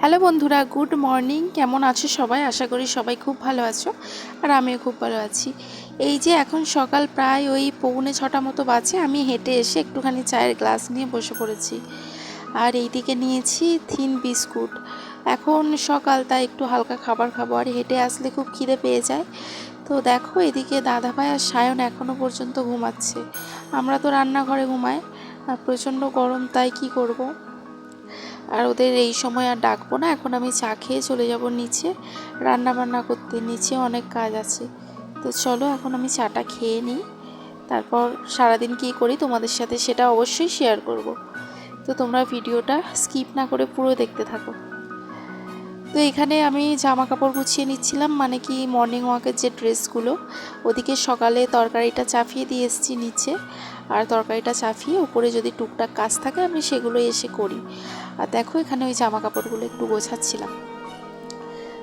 Hello বন্ধুরা, good morning. কেমন আছো সবাই? আশা করি সবাই খুব ভালো আছো আর আমিও খুব ভালো আছি। এই যে এখন সকাল প্রায় ওই পৌনে ছটা মতো বাজে, আমি হেঁটে এসে একটুখানি চায়ের গ্লাস নিয়ে বসে পড়েছি। আর এইদিকে নিয়েছি থিন বিস্কুট। এখন সকাল, তাই একটু হালকা খাবার খাব। আর হেঁটে আসলে খুব খিদে পেয়ে যায়। তো দেখো, এদিকে দাদাভাই আর সায়ন এখনও পর্যন্ত ঘুমাচ্ছে। আমরা তো রান্নাঘরে ঘুমাই, আর প্রচণ্ড গরম, তাই কি করব। আর ওদের এই সময় আর ডাকবো না, এখন আমি চা খেয়ে চলে যাব নিচে রান্না বান্না করতে, নিচে অনেক কাজ আছে। তো চলো এখন আমি চাটা খেয়ে নিই, তারপর সারাদিন কী করি তোমাদের সাথে সেটা অবশ্যই শেয়ার করব। তো তোমরা ভিডিওটা স্কিপ না করে পুরো দেখতে থাকো। তো এখানে আমি জামা কাপড় গুছিয়ে নিচ্ছিলাম মানে কি মর্নিং ওয়াকের যে ড্রেসগুলো, ওদিকে সকালে তরকারিটা চাপিয়ে দিয়ে এসেছি নিচে। আর তরকারিটা চাফিয়ে উপরে যদি টুকটাক কাজ থাকে আমি সেগুলো এসে করি। আর দেখো এখানে ওই জামা কাপড়গুলো একটু গোছাচ্ছিলাম।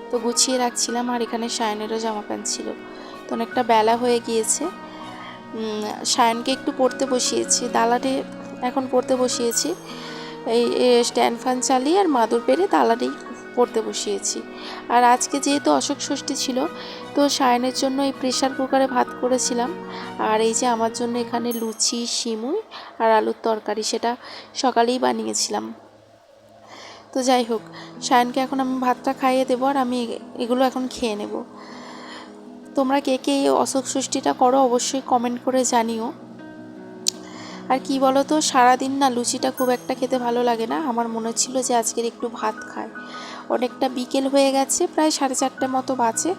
তো গুছিয়ে রাখছিলাম আর এখানে সায়নেরও জামা প্যান্ট ছিল। তো অনেকটা বেলা হয়ে গিয়েছে। সায়নকে একটু পড়তে বসিয়েছি। দালাটে এখন পড়তে বসিয়েছি। এই স্ট্যান্ড ফ্যান চালিয়ে আর মাদুর পেরে দালাটেই পড়তে বসিয়েছি। আর আজকে যেহেতু অশোক ষষ্ঠী ছিল, তো সায়নের জন্য এই প্রেশার কুকারে ভাত করেছিলাম। আর এই যে আমার জন্য এখানে লুচি শিমুই আর আলুর তরকারি সেটা সকালেই বানিয়েছিলাম। তো যাই হোক, সায়নকে এখন আমি ভাতটা খাইয়ে দেবো আর আমি এগুলো এখন খেয়ে নেব। তোমরা কে কে এই অশোক ষষ্ঠীটা করো অবশ্যই কমেন্ট করে জানিও। আর কি বলো তো সারাদিন না লুচিটা খুব একটা খেতে ভালো লাগে না। আমার মনে ছিল যে আজকের একটু ভাত খায় অনেকটা বিকেল হয়ে গেছে, প্রায় সাড়ে চারটে মতো বাজে।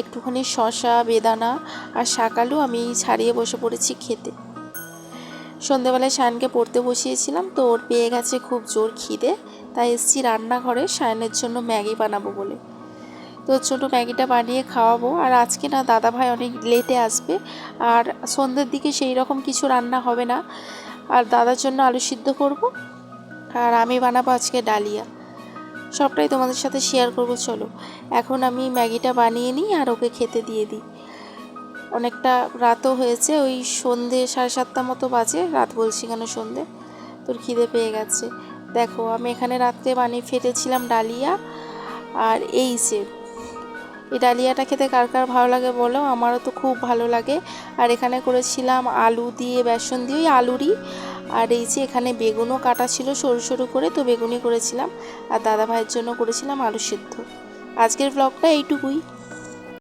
একটুখানি শশা বেদানা আর শাকালু আমি ছাড়িয়ে বসে পড়েছি খেতে। সন্ধেবেলায় শায়নকে পড়তে বসিয়েছিলাম, তো ওর পেয়ে গেছে খুব জোর খিদে। তাই এসছি রান্নাঘরে, শায়নের জন্য ম্যাগি বানাবো বলে। তো ছোটো ম্যাগিটা বানিয়ে খাওয়াবো। আর আজকে না দাদা ভাই অনেক লেটে আসবে। আর সন্ধ্যের দিকে সেই রকম কিছু রান্না হবে না। আর দাদার জন্য আলু সিদ্ধ করব। আর আমি বানাবো আজকে ডালিয়া। সবটাই তোমাদের সাথে শেয়ার করব, চলো। এখন আমি ম্যাগিটা বানিয়ে নিই আর ওকে খেতে দিয়ে দিই। অনেকটা রাতও হয়েছে, ওই সন্ধে সাড়ে সাতটা মতো বাজে, রাত বলছি কেন সন্ধে? তোর খিদে পেয়ে গেছে। দেখো, আমি এখানে রাত্রে বানিয়ে ফেটেছিলাম ডালিয়া। আর এই যে এই ডালিয়াটা খেতে কার কার ভালো লাগে বলো? আমারও তো খুব ভালো লাগে। আর এখানে করেছিলাম আলু দিয়ে, বেসন দিয়ে ওই আলুরই। আর এই যে এখানে বেগুনও কাটা ছিল সরু সরু করে, তো বেগুনই করেছিলাম। আর দাদা ভাইয়ের জন্য করেছিলাম আলু সিদ্ধ। আজকের ব্লগটা এইটুকুই।